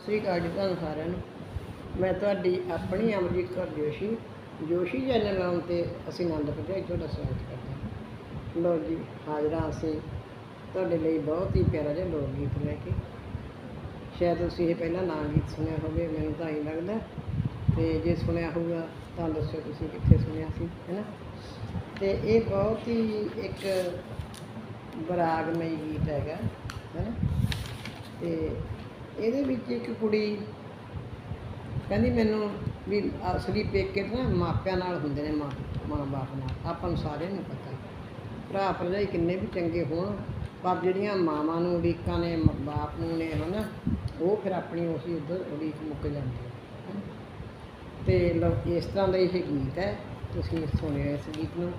ਸਤਿ ਸ੍ਰੀ ਅਕਾਲ ਜੀ ਤੁਹਾਨੂੰ ਸਾਰਿਆਂ ਨੂੰ। ਮੈਂ ਤੁਹਾਡੀ ਆਪਣੀ ਅਮਰਜੀਤ ਕੌਰ ਜੋਸ਼ੀ ਜੋਸ਼ੀ ਚੈਨਲ ਨਾਮ ਤੇ ਅਸੀਂ ਆਨੰਦ ਭਜਾਈ ਤੁਹਾਡਾ ਸਵਾਗਤ ਕਰਦੇ ਹਾਂ। ਲੋ ਜੀ, ਹਾਜ਼ਰਾਂ ਅਸੀਂ। ਤੁਹਾਡੇ ਲਈ ਬਹੁਤ ਹੀ ਪਿਆਰਾ ਜਿਹਾ ਲੋਕ ਗੀਤ ਲੈ ਕੇ। ਸ਼ਾਇਦ ਤੁਸੀਂ ਇਹ ਪਹਿਲਾਂ ਨਾ ਗੀਤ ਸੁਣਿਆ ਹੋਵੇ, ਮੈਨੂੰ ਤਾਂ ਹੀ ਲੱਗਦਾ। ਤੇ ਜੇ ਸੁਣਿਆ ਹੋਊਗਾ, ਤਾਂ ਦੱਸਿਓ ਤੁਸੀਂ ਕਿੱਥੇ ਸੁਣਿਆ ਸੀ, ਹੈਨਾ? ਤੇ ਇਹ ਬਹੁਤ ਹੀ ਇੱਕ ਬਰਾਗਮਈ ਗੀਤ ਹੈਗਾ, ਹੈਨਾ? ਤੇ ਇਹਦੇ ਵਿੱਚ ਇੱਕ ਕੁੜੀ ਕਹਿੰਦੀ ਮੈਨੂੰ ਵੀ ਅਸਲੀ ਪੇਕੇ ਤਾਂ ਨਾ ਮਾਪਿਆਂ ਨਾਲ ਹੁੰਦੇ ਨੇ ਮਾਂ ਮਾਂ ਬਾਪ ਨਾਲ, ਆਪਾਂ ਨੂੰ ਸਾਰਿਆਂ ਨੂੰ ਪਤਾ ਭਰਾ ਭਰਜਾਈ ਕਿੰਨੇ ਵੀ ਚੰਗੇ ਹੋਣ, ਪਰ ਜਿਹੜੀਆਂ ਮਾਵਾਂ ਨੂੰ, ਉਡੀਕਾਂ ਨੇ, ਮ- ਬਾਪ ਨੂੰ ਨੇ ਹਨਾ, ਉਹ ਫਿਰ ਆਪਣੀ ਉਸੇ ਉੱਧਰ ਉਡੀਕ ਮੁੱਕ ਜਾਂਦੀ ਹੈ ਹੈਨਾ। ਤੇ ਇਸ ਤਰ੍ਹਾਂ ਦਾ ਇਹ ਗੀਤ ਹੈ, ਤੁਸੀਂ ਸੁਣਿਓ ਇਸ ਗੀਤ ਨੂੰ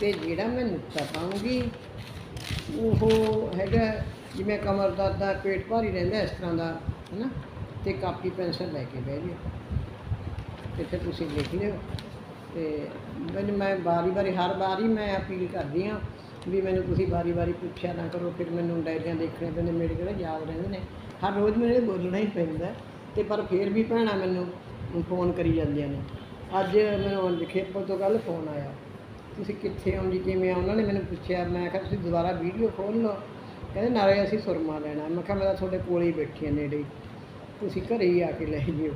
ਤੇ ਜਿਹੜਾ ਮੈਂ ਨੁਕਤਾ ਪਾਉਂਗੀ, ਉਹ ਹੈਗਾ ਜਿਵੇਂ ਕਮਰ ਦਰਦ ਦਾ ਪੇਟ ਭਾਰੀ ਰਹਿੰਦਾ ਇਸ ਤਰ੍ਹਾਂ ਦਾ, ਹੈਨਾ? ਤੇ ਕਾਪੀ ਪੈਨਸਲ ਲੈ ਕੇ ਬਹਿ ਜਿਓ। ਤੇ ਫਿਰ ਤੁਸੀਂ ਲਿਖ ਲਿਓ। ਤੇ ਮੈਨੂੰ ਮੈਂ ਵਾਰੀ ਵਾਰੀ, ਹਰ ਵਾਰੀ ਮੈਂ ਅਪੀਲ ਕਰਦੀ ਹਾਂ ਵੀ ਮੈਨੂੰ ਤੁਸੀਂ ਵਾਰੀ ਵਾਰੀ ਪੁੱਛਿਆ ਨਾ ਕਰੋ। ਫਿਰ ਮੈਨੂੰ ਡਾਇਰੀਆਂ ਦੇਖਣੇ ਪੈਂਦੇ ਮੇਰੇ ਕਿਹੜੇ ਯਾਦ ਰਹਿੰਦੇ ਨੇ। ਹਰ ਰੋਜ਼ ਮੈਨੂੰ ਬੋਲਣਾ ਹੀ ਪੈਂਦਾ। ਤੇ ਪਰ ਫਿਰ ਵੀ ਭੈਣਾਂ ਮੈਨੂੰ ਫੋਨ ਕਰੀ ਜਾਂਦੀਆਂ ਨੇ। ਅੱਜ ਮੈਨੂੰ ਅੰਜ ਤੋਂ ਕੱਲ ਫੋਨ ਆਇਆ। ਤੁਸੀਂ ਕਿੱਥੇ ਹੋ ਜੀ, ਕਿਵੇਂ ਆ ਉਹਨਾਂ ਨੇ ਮੈਨੂੰ ਪੁੱਛਿਆ। ਮੈਂ ਕਿਹਾ, ਤੁਸੀਂ ਦੁਬਾਰਾ ਵੀਡੀਓ ਖੋਲ ਲਓ। ਕਹਿੰਦੇ ਨਾਲੇ ਅਸੀਂ ਸੁਰਮਾ ਲੈਣਾ। ਮੈਂ ਕਿਹਾ ਮੈਂ ਤਾਂ ਤੁਹਾਡੇ ਕੋਲ ਹੀ ਬੈਠੀ ਹਾਂ ਨੇੜੇ। ਤੁਸੀਂ ਘਰੇ ਹੀ ਆ ਕੇ ਲੈ ਜਿਓ।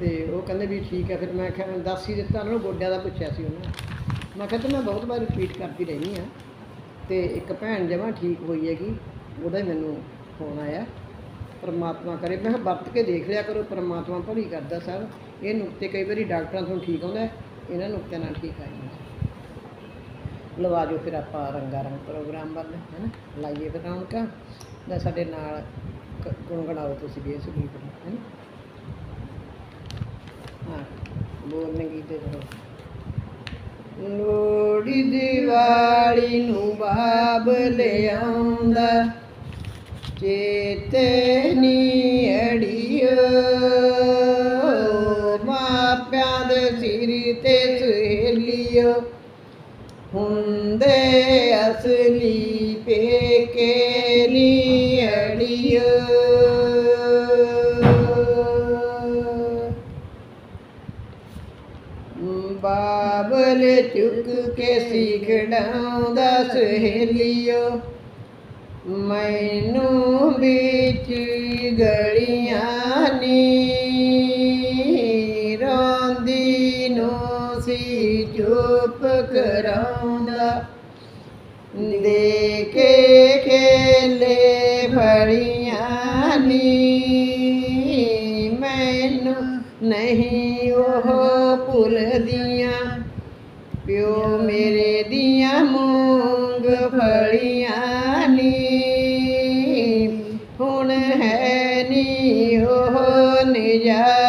ਤੇ ਉਹ ਕਹਿੰਦੇ ਵੀ ਠੀਕ ਹੈ ਫਿਰ ਮੈਂ ਕਿਹਾ ਮੈਂ ਦੱਸ ਹੀ ਦਿੱਤਾ ਉਹਨਾਂ ਨੂੰ, ਗੋਡਿਆਂ ਦਾ ਪੁੱਛਿਆ ਸੀ ਉਹਨਾਂ ਨੇ। ਮੈਂ ਕਿਹਾ ਤੇ ਮੈਂ ਬਹੁਤ ਵਾਰ ਰਿਪੀਟ ਕਰਦੀ ਰਹਿੰਦੀ ਹਾਂ ਤੇ ਇੱਕ ਭੈਣ ਜਮਾਂ ਠੀਕ ਹੋਈ ਹੈਗੀ, ਉਹਦਾ ਹੀ ਮੈਨੂੰ ਫੋਨ ਆਇਆ। ਪਰਮਾਤਮਾ ਕਰੇ। ਮੈਂ ਕਿਹਾ ਵਰਤ ਕੇ ਦੇਖ ਲਿਆ ਕਰੋ, ਪਰਮਾਤਮਾ ਭਲੀ ਕਰਦਾ ਸਰ ਇਹ ਨੁਕਤੇ ਕਈ ਵਾਰੀ ਡਾਕਟਰਾਂ ਤੋਂ ਠੀਕ ਆਉਂਦਾ, ਇਹਨਾਂ ਨੁਕਤਿਆਂ ਨਾਲ ਠੀਕ ਆ ਜਾਂਦਾ। ਲਵਾ ਜੋ ਫਿਰ ਆਪਾਂ ਰੰਗਾ ਰੰਗ ਪ੍ਰੋਗਰਾਮ ਵੱਲ ਹੈ ਨਾ ਲਾਈਏ ਫਿਰ ਰੌਣਕਾਂ। ਸਾਡੇ ਨਾਲ ਕ- ਤੁਸੀਂ ਵੀ ਇਸ ਗੀਤ ਨੂੰ ਹੈ ਨਾ ਹਾਂ, ਬੋਲਣ ਗੀਤੇ ਕਰੋ ਲੋੜੀ ਦੀਵਾਲੀ ਨੂੰ ਬਾਬ ਲਿਆਉਂਦਾ, ਚੇਤੇ ਨੀ ਅੜੀਓ ਬਾਬਲ ਚੁੱਕ ਕੇ ਸਿਖੜਾਉਂਦਾ ਸਹੇਲੀਓ। ਮੈਨੂੰ ਵਿੱਚ ਗਲੀਆਂ ਨੀ ਰੋਂਦੀ ਨੂੰ ਸੀ ਚੁੱਪ ਕਰਾਉਂਦਾ। ਦੇ ਕੇ ਖੇਲੇ ਫੜੀਆਂ ਨੀ, ਮੈਨੂੰ ਨਹੀਂ ਉਹ ਭੁੱਲਦੀਆਂ ਪਿਓ ਮੇਰੇ ਦੀਆਂ ਮੂੰਗ ਫਲੀਆਂ ਨੀ। ਹੁਣ ਹੈ ਨੀ ਉਹ ਨਜ਼ਾਰੇ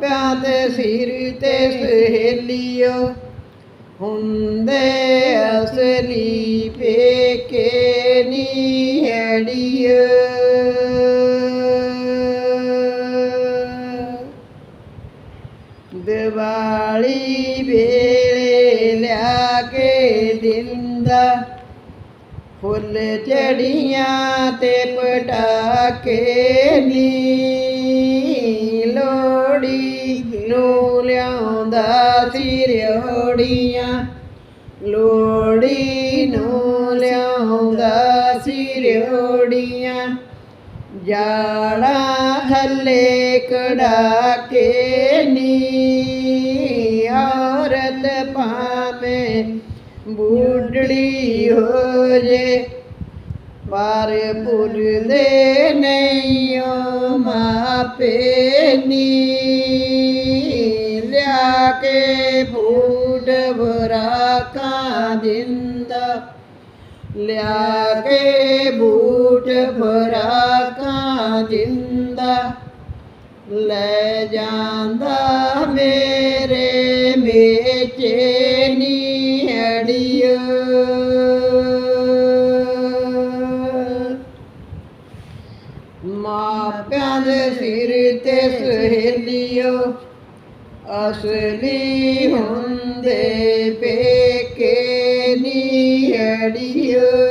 ਮਾਪਿਆਂ ਦੇ ਸਿਰ ਤੇ ਸਹੇਲੀਓ, ਹੁੰਦੇ ਅਸਲੀ ਪੇਕੇ ਨੀ ਅੜੀਓ ਦੀਵਾਲੀ ਵੇਲੇ ਲਿਆ ਕੇ ਦਿੰਦਾ, ਫੁੱਲ ਚੜੀਆਂ ਤੇ ਪਟਾਕੇ ਨੀ ਲੋੜੀ ਨੂੰ ਲਿਆਉਂਦਾ ਸੀ ਰਿਓੜੀਆਂ। ਲੋੜੀ ਨੂੰ ਲਿਆਉਂਦਾ ਸੀ ਰਿਓੜੀਆਂ। ਜਾੜਾ ਥੱਲੇ ਕੜਾ ਕੇ ਨੀ ਔਰਤ ਭਾਵੇਂ ਬੁੱਢੜੀ ਹੋ ਜੇ ਪਰ ਭੁੱਲਦੇ ਨਹੀਂ ਓ ਮਾਪੇ ਨੀ। ਲਿਆ ਕੇ ਫੂਟ ਦਿੰਦਾ ਲਿਆ ਕੇ ਬੂਟ ਫਰਾਕਾਂ ਜਿੰਦਾ ਲੈ ਜਾਂਦਾ ਮੇਰੇ ਮੇਚੇ ਨੀ ਅੜੀਓ ਮਾਪਿਆਂ ਦੇ ਸਿਰ ਤੇ ਸਹੇਲੀਓ ਅਸਲੀ ਹੁੰਦੇ ਪੇਕੇ ਨੀੜੀਓ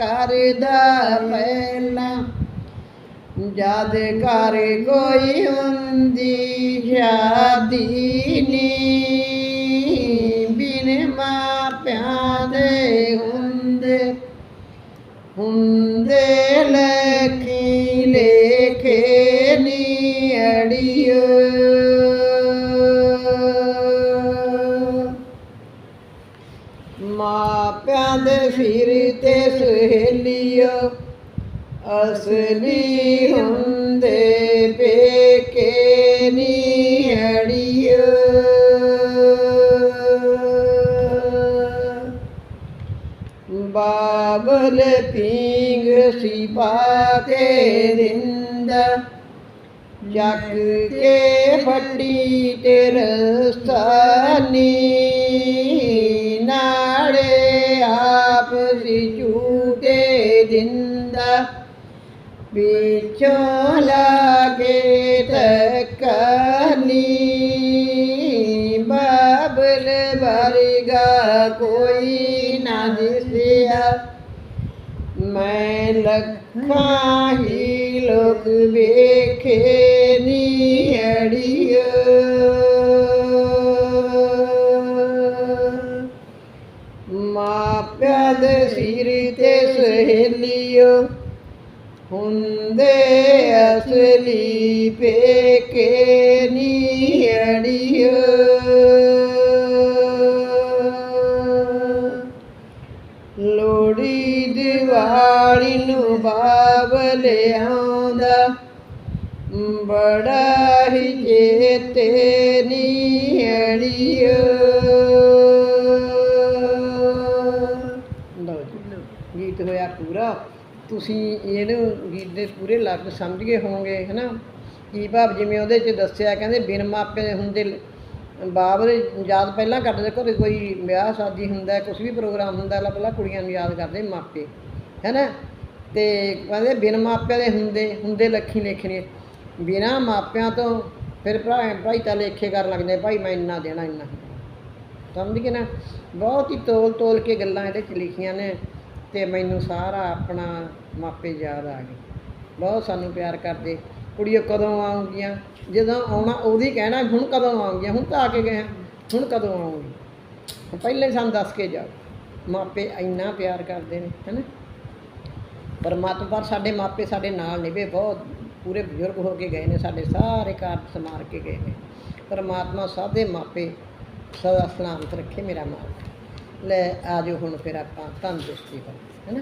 ਤਾ ਕਰਦਾ ਪਹਿਲਾਂ ਜਦ ਕਰ ਕੋਈ ਹੁੰਦੀ ਸ਼ਾਦੀ ਨੀ ਬਿਨ ਮਾਪਿਆਂ ਦੇ ਹੁੰਦੇ ਹੁੰਦੇ ਤੇ ਸਹੇਲੀਓ ਅਸਲੀ ਹੁੰਦੇ ਪੇਕੇ ਨੀ ਅੜੀਓ ਬਾਬਲ ਪੀਂਗ ਸਿਪਾ ਪਾ ਕੇ ਦਿੰਦਾ ਜੱਗ ਕੇ ਫੱਟੀ ਤੇ ਰਸਤਾਨੀ ਝੂਟੇ ਦਿੰਦਾ ਵਿੱਚੋਂ ਲਾਗੇ ਤੱਕਨੀ ਬਾਬਲ ਵਰਗਾ ਕੋਈ ਨਾ ਦਿਸਿਆ ਮੈਂ ਲੱਖਾਂ ਹੀ ਲੋਕ ਵੇਖੇ ਹੁੰਦੇ ਅਸਲੀ ਪੇਕੇ ਨੀ ਅੜੀਓ ਲੋੜੀ ਦੀਵਾਲੀ ਨੂੰ ਬਾਬਲ ਆਉਂਦਾ ਬੜਾ ਹੀ ਚੇਤੇ ਨੀ ਅੜੀਓ ਤੁਸੀਂ ਇਹਨੂੰ ਗੀਤ ਦੇ ਪੂਰੇ ਲਫ਼ਜ਼ ਸਮਝ ਗਏ ਹੋਵੋਗੇ ਨਾ ਕੀ ਭਾਵ ਜਿਵੇਂ ਉਹਦੇ 'ਚ ਦੱਸਿਆ ਕਹਿੰਦੇ ਬਿਨ ਮਾਪੇ ਦੇ ਹੁੰਦੇ ਬਾਬਰ ਯਾਦ ਪਹਿਲਾਂ ਕਰਦੇ ਸੀ, ਘਰੇ ਕੋਈ ਵਿਆਹ ਸ਼ਾਦੀ ਹੁੰਦਾ ਕੁਝ ਵੀ ਪ੍ਰੋਗਰਾਮ ਹੁੰਦਾ ਪਹਿਲਾਂ ਪਹਿਲਾਂ ਕੁੜੀਆਂ ਨੂੰ ਯਾਦ ਕਰਦੇ ਮਾਪੇ ਹੈ ਨਾ ਤੇ ਕਹਿੰਦੇ ਬਿਨ ਮਾਪਿਆਂ ਦੇ ਹੁੰਦੇ ਹੁੰਦੇ ਲੱਖੀ ਲੇਖਣੇ। ਬਿਨਾ ਮਾਪਿਆਂ ਤੋਂ ਫਿਰ ਭਰਾ ਭਾਈ ਤਾਂ ਲੇਖੇ ਕਰਨ ਲੱਗਦੇ ਭਾਈ ਮੈਂ ਇੰਨਾ ਦੇਣਾ ਇੰਨਾ। ਸਮਝ ਗਏ ਨਾ? ਬਹੁਤ ਹੀ ਤੋਲ ਤੋਲ ਕੇ ਗੱਲਾਂ ਇਹਦੇ 'ਚ ਲਿਖੀਆਂ ਨੇ। ਤੇ ਮੈਨੂੰ ਸਾਰਾ ਆਪਣਾ ਮਾਪੇ ਯਾਦ ਆ ਗਏ। ਬਹੁਤ ਸਾਨੂੰ ਪਿਆਰ ਕਰਦੇ। ਕੁੜੀਆਂ ਕਦੋਂ ਆਉਂਗੀਆਂ ਜਦੋਂ ਆਉਣਾ ਉਹਦੀ ਕਹਿਣਾ ਹੁਣ ਕਦੋਂ ਆਉਂਗੀਆਂ ਹੁਣ ਤਾਂ ਆ ਕੇ ਗਏ ਹਾਂ, ਹੁਣ ਕਦੋਂ ਆਉਂਗੀ ਪਹਿਲਾਂ ਸਾਨੂੰ ਦੱਸ ਕੇ ਜਾਓ। ਮਾਪੇ ਇੰਨਾ ਪਿਆਰ ਕਰਦੇ ਨੇ ਹੈਨਾ? ਪਰਮਾਤਮਾ ਪਰ ਸਾਡੇ ਮਾਪੇ ਸਾਡੇ ਨਾਲ ਨਿਭੇ। ਬਹੁਤ ਪੂਰੇ ਬਜ਼ੁਰਗ ਹੋ ਕੇ ਗਏ ਨੇ ਸਾਡੇ ਸਾਰੇ ਕਾਰਜ ਸਮਾਰ ਕੇ ਗਏ ਨੇ। ਪਰਮਾਤਮਾ ਸਭ ਦੇ ਮਾਪੇ ਸਦਾ ਸਲਾਮਤ ਰੱਖੇ ਮੇਰਾ ਮਾਲਕ। ਲੈ ਆ ਜਾਓ ਹੁਣ ਫਿਰ ਆਪਾਂ ਤੰਦਰੁਸਤੀ ਪਰ ਹੈਨਾ?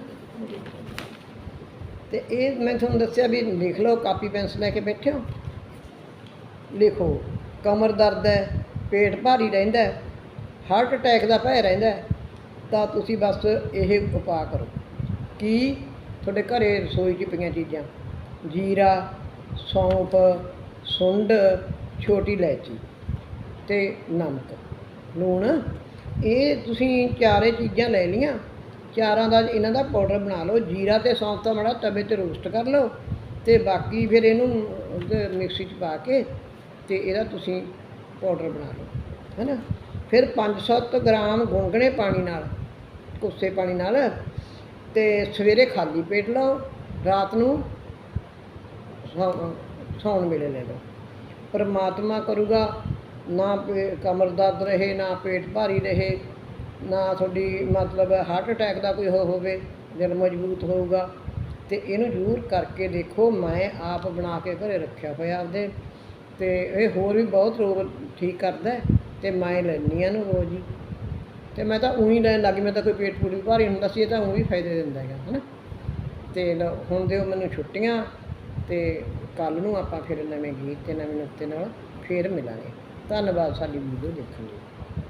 ਤੇ ਇਹ ਮੈਂ ਤੁਹਾਨੂੰ ਦੱਸਿਆ ਵੀ ਲਿਖ ਲਓ ਕਾਪੀ ਪੈਨਸਲ ਲੈ ਕੇ ਬੈਠੇ ਹੋ। ਲਿਖੋ ਕਮਰ ਦਰਦ ਹੈ ਪੇਟ ਭਾਰੀ ਰਹਿੰਦਾ ਹੈ ਹਾਰਟ ਅਟੈਕ ਦਾ ਭੈ ਰਹਿੰਦਾ ਹੈ, ਤਾਂ ਤੁਸੀਂ ਬਸ ਇਹ ਉਪਾਅ ਕਰੋ। ਕੀ? ਤੁਹਾਡੇ ਘਰੇ ਰਸੋਈ 'ਚ ਪਈਆਂ ਚੀਜ਼ਾਂ। ਜੀਰਾ ਸੌਂਫ ਸੁੰਡ ਛੋਟੀ ਇਲਾਇਚੀ ਤੇ ਨਮਕ ਲੂਣ। ਇਹ ਤੁਸੀਂ ਚਾਰੇ ਚੀਜ਼ਾਂ ਲੈ ਲਈਆਂ ਚਾਰਾਂ ਦਾ ਇਹਨਾਂ ਦਾ ਪਾਊਡਰ ਬਣਾ ਲਓ। ਜੀਰਾ ਤੇ ਸੌਂਫ ਤਾਂ ਮੜਾ ਤਵੇ ਤੇ ਰੋਸਟ ਕਰ ਲਓ ਤੇ ਬਾਕੀ ਫਿਰ ਇਹਨੂੰ ਮਿਕਸੀ 'ਚ ਪਾ ਕੇ ਤੇ ਇਹਦਾ ਤੁਸੀਂ ਪਾਊਡਰ ਬਣਾ ਲਓ, ਹੈਨਾ? ਫਿਰ 500 ਗ੍ਰਾਮ ਗੁੰਗਣੇ ਪਾਣੀ ਨਾਲ, ਕੋਸੇ ਪਾਣੀ ਨਾਲ ਤੇ ਸਵੇਰੇ ਖਾਲੀ ਪੇਟ ਲਓ, ਰਾਤ ਨੂੰ ਸੌ- ਸੌਣ ਵੇਲੇ ਲੈ ਲਓ। ਪਰਮਾਤਮਾ ਕਰੂਗਾ ਨਾ ਪੇ- ਕਮਰ ਦਰਦ ਰਹੇ ਨਾ ਪੇਟ ਭਾਰੀ ਰਹੇ ਨਾ ਤੁਹਾਡੀ ਮਤਲਬ ਹਾਰਟ ਅਟੈਕ ਦਾ ਕੋਈ ਹੋਵੇ ਦਿਲ ਮਜ਼ਬੂਤ ਹੋਊਗਾ। ਤੇ ਇਹਨੂੰ ਜ਼ਰੂਰ ਕਰਕੇ ਦੇਖੋ ਮੈਂ ਆਪ ਬਣਾ ਕੇ ਘਰੇ ਰੱਖਿਆ ਹੋਇਆ ਆਪਦੇ। ਤੇ ਇਹ ਹੋਰ ਵੀ ਬਹੁਤ ਰੋਗ ਠੀਕ ਕਰਦਾ ਹੈ ਤੇ ਮੈਂ ਲੈਂਦੀ ਹਾਂ ਇਹਨੂੰ ਰੋਜ਼ ਹੀ। ਤੇ ਮੈਂ ਤਾਂ ਉਹੀ ਲੈਣ ਲੱਗੀ ਮੈਂ ਤਾਂ ਕੋਈ ਪੇਟ ਪੂਰੀ ਭਾਰੀ ਹੁੰਦਾ ਸੀ ਇਹ ਤਾਂ ਉਹੀ ਫਾਇਦੇ ਦਿੰਦਾ ਹੈਗਾ ਹਨਾ। ਤੇ ਲਓ, ਹੁਣ ਦਿਓ ਮੈਨੂੰ ਛੁੱਟੀਆਂ ਤੇ ਕੱਲ ਨੂੰ ਆਪਾਂ ਫਿਰ ਨਵੇਂ ਗੀਤ ਤੇ ਨਵੇਂ ਨੁਕਤੇ ਨਾਲ ਫੇਰ ਮਿਲਾਂਗੇ। ਧੰਨਵਾਦ ਸਾਡੀ ਵੀਡੀਓ ਦੇਖਣ ਲਈ।